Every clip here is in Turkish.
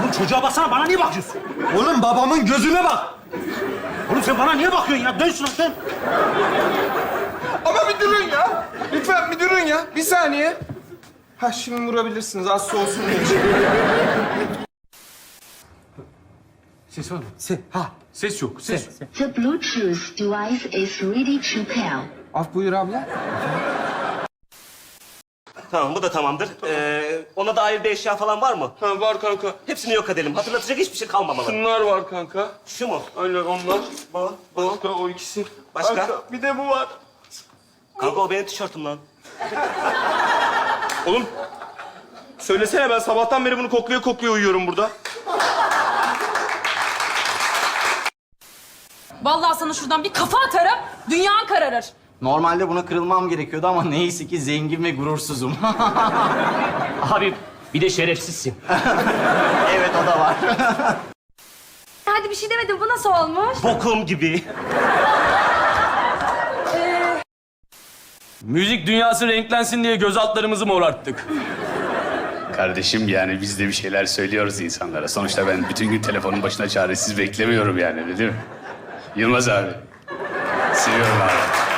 Oğlum çocuğa baksana bana niye bakıyorsun? Oğlum babamın gözüne bak. Oğlum sen bana niye bakıyorsun ya? Dön şuna dön. Ama bir durun ya. Lütfen bir durun ya. Bir saniye. Ha şimdi vurabilirsiniz. Az soğusun diye. Ses var mı? Se, ha. Ses yok. Ses. The Bluetooth device is ready to pair. Af buyur abla. Tamam bu da tamamdır. Ee, ona dair bir eşya falan var mı? Ha var kanka. Hepsini yok edelim. Hatırlatacak hiçbir şey kalmamalı. Bunlar var kanka. Şu mu? Aynen onlar. Bu. Kanka o ikisi. Başka? Kanka, bir de bu var. Kanka o benim tişörtüm lan. Oğlum. Söylesene ben sabahtan beri bunu koklaya koklaya uyuyorum burada. Vallahi sana şuradan bir kafa atarım, dünyan kararır. Normalde buna kırılmam gerekiyordu ama neyse ki zengin ve gurursuzum. Abi bir de şerefsizsin. evet o da var. Hadi bir şey demedim, bu nasıl olmuş? Bokum gibi. Müzik dünyası renklensin diye göz altlarımızı morarttık. Kardeşim yani biz de bir şeyler söylüyoruz insanlara. Sonuçta ben bütün gün telefonun başına çaresiz beklemiyorum yani değil mi? Yılmaz abi. Seviyorum abi.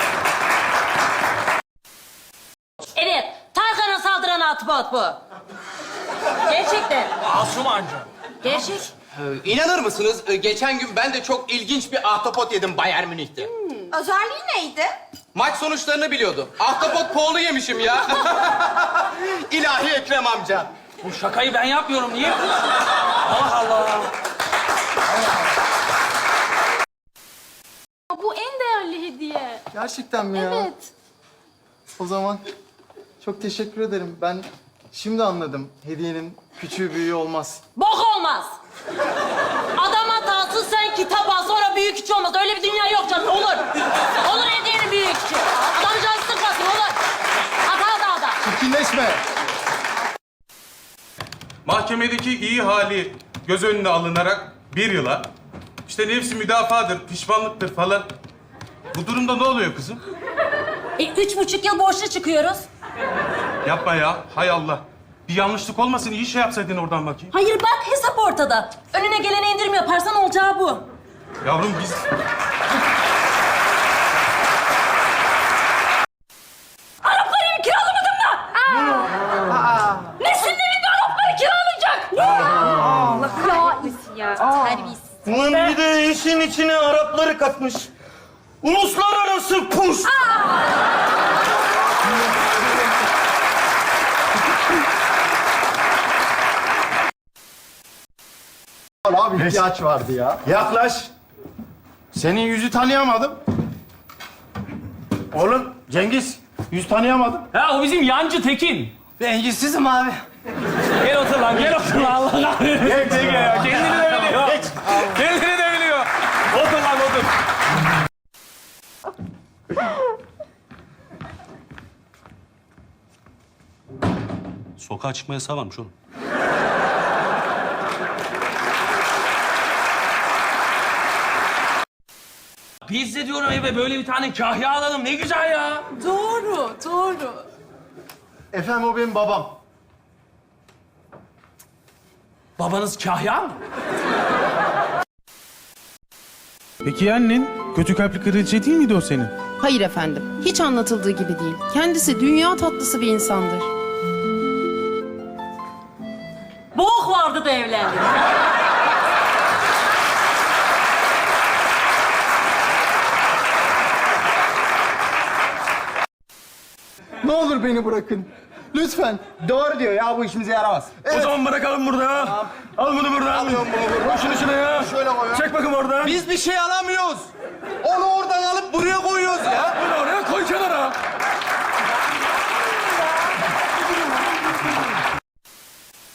Evet, Tarkan'a Atbot bu. Gerçekten. Asum anca. Gerçek. İnanır mısınız? Ee, Geçen gün ben de çok ilginç bir ahtapot yedim Bayern Münih'te. Özelliği neydi? Maç sonuçlarını biliyordu. Ahtapot poğulu yemişim ya. İlahi Ekrem amca. Bu şakayı ben yapmıyorum. Niye? Allah Allah. Bu en değerli hediye. Gerçekten mi ya? Evet. O zaman çok teşekkür ederim. Ben şimdi anladım. Hediyenin küçüğü büyüğü olmaz. Bok olmaz. Adam hatası sen kitap al sonra büyük küçük olmaz. Öyle bir dünya yok canım. Olur. Olur hediyenin büyük küçük. Adam canı sıkmasın olur. Hata da hata. Çirkinleşme. Mahkemedeki iyi hali göz önüne alınarak bir yıla, işte nefsi müdafadır, pişmanlıktır falan. Bu durumda ne oluyor kızım? E, üç buçuk yıl borçlu çıkıyoruz. Yapma ya, hay Allah. Bir yanlışlık olmasın, iyi şey yapsaydın oradan bakayım. Hayır bak hesap ortada. Önüne gelene indirim yaparsan olacağı bu. Yavrum biz... Evi kiralamadın mı? Nesin evinde Arapları kiralayacak? Ulan bir de işin içine Arapları katmış. Uluslararası puş. Abi ihtiyaç vardı ya. Yaklaş. Senin yüzü tanıyamadım. Oğlum Cengiz, yüz tanıyamadım. Ha o bizim yancı Tekin. Ben yüzsüzüm abi. Gel otur lan, gel otur lan. Allah kahretsin. Gel, gel, gel. Kendini de biliyor. Geç. Kendini de biliyor. Otur lan, otur. Sokağa çıkma yasağı varmış oğlum. Biz de diyorum eve böyle bir tane kahya alalım. Ne güzel ya. Doğru, doğru. Efendim o benim babam. Babanız kahya mı? Peki annen? Kötü kalpli kraliçe değil miydi o senin? Hayır efendim, hiç anlatıldığı gibi değil. Kendisi dünya tatlısı bir insandır. Bok vardı da evlendi. Ne olur beni bırakın. Lütfen. Doğru diyor ya, bu işimize yaramaz. O zaman bırakalım burada ya. Al bunu buradan. Alıyorum bunu buradan. Koy şunu şuraya. Şöyle koyuyorum. Çek bakayım oradan. Biz bir şey alamıyoruz. Onu oradan alıp